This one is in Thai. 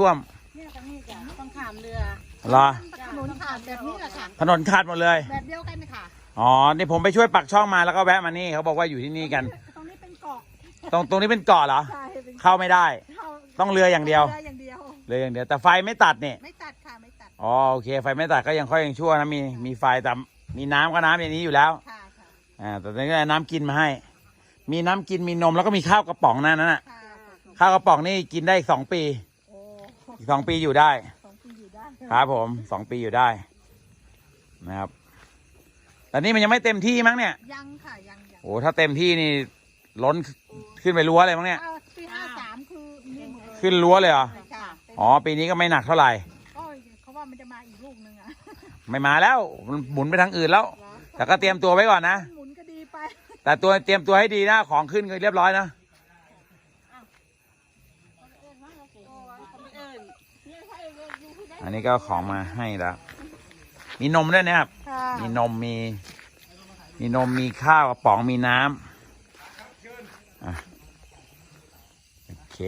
ท่วมเนี่ยตรงนี้จ้ะต้องขามเรือเหรอถนนขาดแบบนี้แหละค่ะ ถนนขาดหมดเลย แบบเดียวกันค่ะ อ๋อ นี่ผมไปช่วยปักช่องมาแล้วก็แวะมานี่เขาบอกว่าอยู่ที่นี่กัน ตรงนี้เป็นเกาะตรงตรงนี้เป็นเกาะเหรอ ใช่เป็นเข้าไม่ได้ เข้าต้องเรืออย่างเดียว เรืออย่างเดียวเรืออย่างเดียวแต่ไฟไม่ตัดนี่ไม่ตัดค่ะ ไม่ตัด อ๋อโอเคไฟไม่ตัดก็ยังค่อยยังชั่วนะมีมีไฟแต่มีน้ำก็น้ำอย่างนี้อยู่แล้วค่ะ ค่ะ อ่าแต่ตอนนี้ก็น้ำกินมาให้ มีน้ำกินมีนมแล้วก็มีข้าวกระป๋องนั่นน่ะค่ะข้าวกระป๋องนี่กินได้อีกสองปีโอ้อีกสองปีอยู่ได้สองปีอยู่ได้ครับผมสองปีอยู่ได้ นะครับแต่นี่มันยังไม่เต็มที่มั้งเนี่ยยังค่ะยังยังโอ้ถ้าเต็มที่นี่ล้นขึ้นไปรั้วเลยมั้งเนี่ยอ่าปีห้าสามคือนี่หมดเลยขึ้นรั้วเลยเหรอค่ะอ๋อปีนี้ก็ไม่หนักเท่าไหร่ ก็เขาว่ามันจะมาอีกลูกหนึ่งอะไม่มาแล้วมันหมุนไปทางอื่นแล้ว แต่ก็เตรียมตัวไว้ก่อนนะ หมุนก็ดีไปแต่ตัวเตรียมตัวให้ดีนะของขึ้นก็เรียบร้อยนะอั นนี้ก็ของมาให้แล้ว มีนมด้วยนะครับ ค่ะมีนมมี มีนมมีข้าวกระป๋องมีน้ำอะโอเค